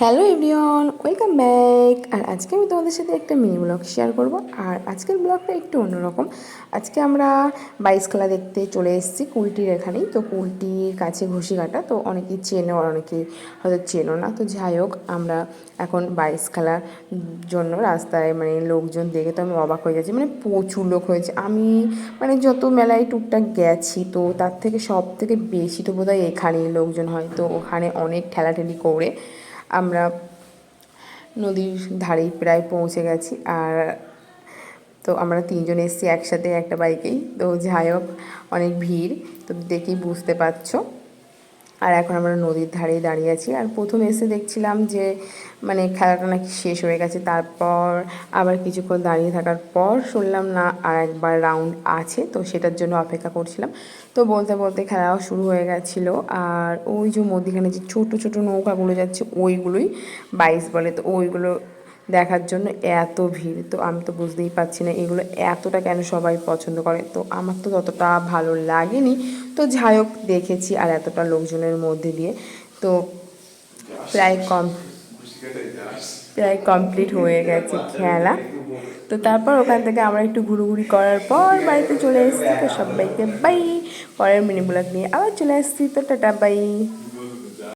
Hello everyone, welcome back. আর আজকে আমি তোমাদের সাথে একটা মিনি ব্লগ শেয়ার করব। আর আজকের ব্লগটা একটু অন্যরকম। আজকে আমরা বাইস খেলা দেখতে চলে এসেছি কুলটির এখানেই। তো কুলটির কাছে ঘুষিঘাটা তো অনেকেই চেনো আর অনেকেই হয়তো চেনো না। তো যাই হোক, আমরা এখন বাইস খেলার জন্য রাস্তায় মানে লোকজন দেখে তো আমি অবাক হয়ে যাচ্ছি মানে প্রচুর লোক হয়েছে। আমি মানে যত মেলায় টুকটাক গেছি, তো তার থেকে সব থেকে বেশি তো বোধহয় এখানেই লোকজন হয়। তো ওখানে অনেক ঠেলাঠেলি করে আমরা নদীর ধারেই প্রায় পৌঁছে গেছি আর তো আমরা তিনজন এসেছি একসাথে একটা বাইকেই। তো যাই হোক, অনেক ভিড়, তো দেখেই বুঝতে পারছ। আর এখন আমরা নদীর ধারেই দাঁড়িয়ে আছি। আর প্রথম এসে দেখছিলাম যে মানে খেলাটা নাকি শেষ হয়ে গেছে। তারপর আবার কিছুক্ষণ দাঁড়িয়ে থাকার পর শুনলাম, না, আর একবার রাউন্ড আছে। তো সেটার জন্য অপেক্ষা করছিলাম। তো বলতে বলতে খেলাও শুরু হয়ে গেছিল। আর ওই যে মধ্যিখানে যে ছোটো ছোটো নৌকাগুলো যাচ্ছে, ওইগুলোই বাইশ বলে। তো ওইগুলো দেখার জন্য এত ভিড়। তো আমি তো বুঝতেই পারছি না এগুলো এতটা কেন সবাই পছন্দ করে। তো আমার তো ততটা ভালো লাগেনি। তো যাই হোক, দেখেছি আর এতটা লোকজনের মধ্যে দিয়ে। তো প্রায় কম প্রায় কমপ্লিট হয়ে গেছে খেলা। তো তারপর ওখান থেকে আমরা একটু ঘুরোঘুরি করার পর বাড়িতে চলে এসেছি। তো সবাইকে বাই পরের মিনি ব্লগ নিয়ে আবার চলে এসেছি তো টাটা বাই